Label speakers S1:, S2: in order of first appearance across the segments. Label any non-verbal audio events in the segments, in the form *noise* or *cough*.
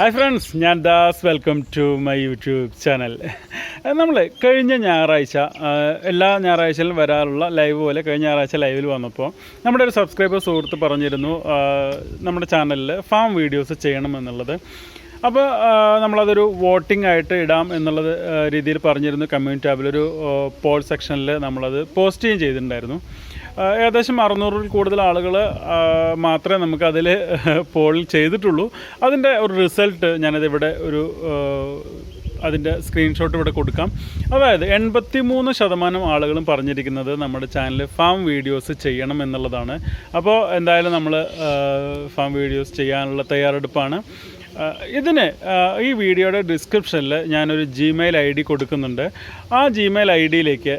S1: Hi friends ഞാൻ Das. Welcome to my YouTube channel നമ്മൾ കഴിഞ്ഞ ഞായറാഴ്ച എല്ലാ ഞായറാഴ്ചയിലും വരാറുള്ള ലൈവ് പോലെ കഴിഞ്ഞ ഞായറാഴ്ച ലൈവിൽ വന്നപ്പോൾ നമ്മുടെ ഒരു സബ്സ്ക്രൈബർ സുഹൃത്ത് പറഞ്ഞിരുന്നു നമ്മുടെ ചാനലിൽ ഫാം വീഡിയോസ് ചെയ്യണമെന്നുള്ളത് അപ്പോൾ നമ്മളതൊരു വോട്ടിംഗ് ആയിട്ട് ഇടാം എന്നുള്ളത് രീതിയിൽ പറഞ്ഞിരുന്നു. കമ്മ്യൂണിറ്റി ടാബിലൊരു പോൾ സെക്ഷനിൽ നമ്മളത് പോസ്റ്റ് ചെയ്യുകയും ചെയ്തിട്ടുണ്ടായിരുന്നു. ഏകദേശം അറുന്നൂറിൽ കൂടുതൽ ആളുകൾ മാത്രമേ നമുക്കതിൽ പോൾ ചെയ്തിട്ടുള്ളൂ. അതിന്റെ ഒരു റിസൾട്ട് ഞാനതിവിടെ ഒരു അതിന്റെ സ്ക്രീൻഷോട്ട് ഇവിടെ കൊടുക്കാം. അതായത് എൺപത്തി മൂന്ന് ശതമാനം ആളുകളും പറഞ്ഞിരിക്കുന്നത് നമ്മുടെ ചാനൽ ഫാം വീഡിയോസ് ചെയ്യണം എന്നുള്ളതാണ്. അപ്പോൾ എന്തായാലും നമ്മൾ ഫാം വീഡിയോസ് ചെയ്യാനുള്ള തയ്യാറെടുപ്പാണ്. ഇതിന് ഈ വീഡിയോയുടെ ഡിസ്ക്രിപ്ഷനിൽ ഞാനൊരു ജിമെയിൽ ഐ ഡി കൊടുക്കുന്നുണ്ട്. ആ ജിമെയിൽ ഐ ഡിയിലേക്ക്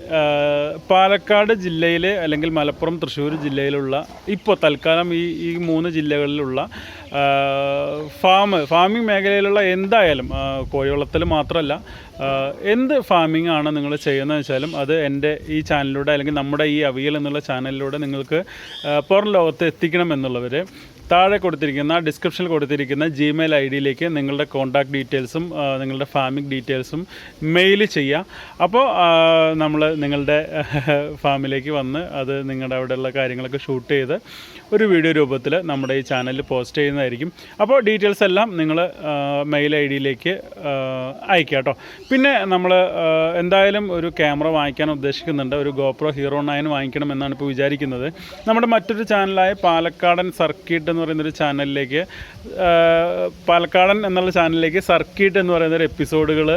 S1: പാലക്കാട് ജില്ലയിൽ അല്ലെങ്കിൽ മലപ്പുറം തൃശ്ശൂർ ജില്ലയിലുള്ള ഇപ്പോൾ തൽക്കാലം ഈ ഈ മൂന്ന് ജില്ലകളിലുള്ള ഫാം ഫാമിംഗ് മേഖലയിലുള്ള എന്തായാലും കോഴിവളത്തിൽ മാത്രമല്ല എന്ത് ഫാമിംഗ് ആണ് നിങ്ങൾ ചെയ്യുന്നത് വെച്ചാലും അത് എന്റെ ഈ ചാനലിലൂടെ അല്ലെങ്കിൽ നമ്മുടെ ഈ അവിയൽ എന്നുള്ള ചാനലിലൂടെ നിങ്ങൾക്ക് പുറം ലോകത്ത് എത്തിക്കണം എന്നുള്ളവർ താഴെ കൊടുത്തിരിക്കുന്ന ഡിസ്ക്രിപ്ഷനിൽ കൊടുത്തിരിക്കുന്ന ജിമെയിൽ ഐ ഡിയിലേക്ക് നിങ്ങളുടെ കോൺടാക്ട് ഡീറ്റെയിൽസും നിങ്ങളുടെ ഫാമിംഗ് ഡീറ്റെയിൽസും മെയിൽ ചെയ്യുക അപ്പോൾ നമ്മൾ നിങ്ങളുടെ *laughs* ഫാമിലേക്ക് വന്ന് അത് നിങ്ങളുടെ അവിടെയുള്ള കാര്യങ്ങളൊക്കെ ഷൂട്ട് ചെയ്ത് ഒരു വീഡിയോ രൂപത്തിൽ നമ്മുടെ ഈ ചാനലിൽ പോസ്റ്റ് ചെയ്യുന്നതായിരിക്കും. അപ്പോൾ ഡീറ്റെയിൽസ് എല്ലാം നിങ്ങൾ മെയിൽ ഐ ഡിയിലേക്ക് അയക്കുക കേട്ടോ. പിന്നെ നമ്മൾ എന്തായാലും ഒരു ക്യാമറ വാങ്ങിക്കാൻ ഉദ്ദേശിക്കുന്നുണ്ട്. ഒരു ഗോപ്രോ ഹീറോ നയൻ വാങ്ങിക്കണം എന്നാണ് ഇപ്പോൾ വിചാരിക്കുന്നത്. നമ്മുടെ മറ്റൊരു ചാനലായ പാലക്കാടൻ സർക്കിട്ട് എന്ന് പറയുന്നൊരു ചാനലിലേക്ക് ആ, പാലക്കാടൻ എന്നുള്ള ചാനലിലേക്ക് സർക്കിട്ട് എന്ന് പറയുന്ന ഒരു എപ്പിസോഡുകൾ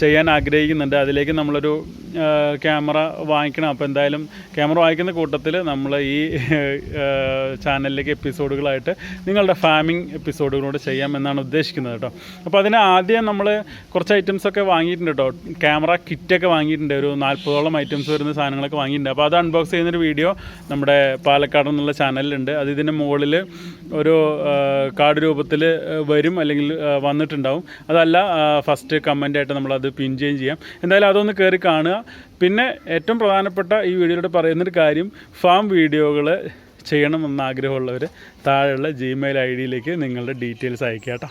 S1: ചെയ്യാൻ ആഗ്രഹിക്കുന്നുണ്ട്. അതിലേക്ക് നമ്മളൊരു ക്യാമറ വാങ്ങിക്കണം. അപ്പോൾ എന്തായാലും ക്യാമറ വാങ്ങിക്കുന്ന കൂട്ടത്തിൽ നമ്മൾ ഈ ചാനലിലേക്ക് എപ്പിസോഡുകളായിട്ട് നിങ്ങളുടെ ഫാമിംഗ് എപ്പിസോഡുകളോട് ചെയ്യാം എന്നാണ് ഉദ്ദേശിക്കുന്നത് കേട്ടോ. അപ്പോൾ അതിന് ആദ്യം നമ്മൾ കുറച്ച് ഐറ്റംസ് ഒക്കെ വാങ്ങിയിട്ടുണ്ട് കേട്ടോ. ക്യാമറ കിറ്റൊക്കെ വാങ്ങിയിട്ടുണ്ട്. ഒരു നാൽപ്പതോളം ഐറ്റംസ് വരുന്ന സാധനങ്ങളൊക്കെ വാങ്ങിയിട്ടുണ്ട്. അപ്പോൾ അത് അൺബോക്സ് ചെയ്യുന്നൊരു വീഡിയോ നമ്മുടെ പാലക്കാട് എന്നുള്ള ചാനലിലുണ്ട്. അത് ഇതിന്റെ മുകളിൽ ഒരു കാർഡ് രൂപത്തിൽ വരും അല്ലെങ്കിൽ വന്നിട്ടുണ്ടാവും. അതല്ല ഫസ്റ്റ് കമന്റായിട്ട് നമ്മളത് പിൻ ചെയ്യും ചെയ്യാം. എന്തായാലും അതൊന്ന് കയറി കാണുക. പിന്നെ ഏറ്റവും പ്രധാനപ്പെട്ട ഈ വീഡിയോയിലൂടെ പറയുന്നൊരു കാര്യം ഫാം വീഡിയോകൾ ചെയ്യണമെന്ന് ആഗ്രഹമുള്ളവർ താഴെയുള്ള ജിമെയിൽ ഐ ഡിയിലേക്ക് നിങ്ങളുടെ ഡീറ്റെയിൽസ് അയക്കുക കേട്ടോ.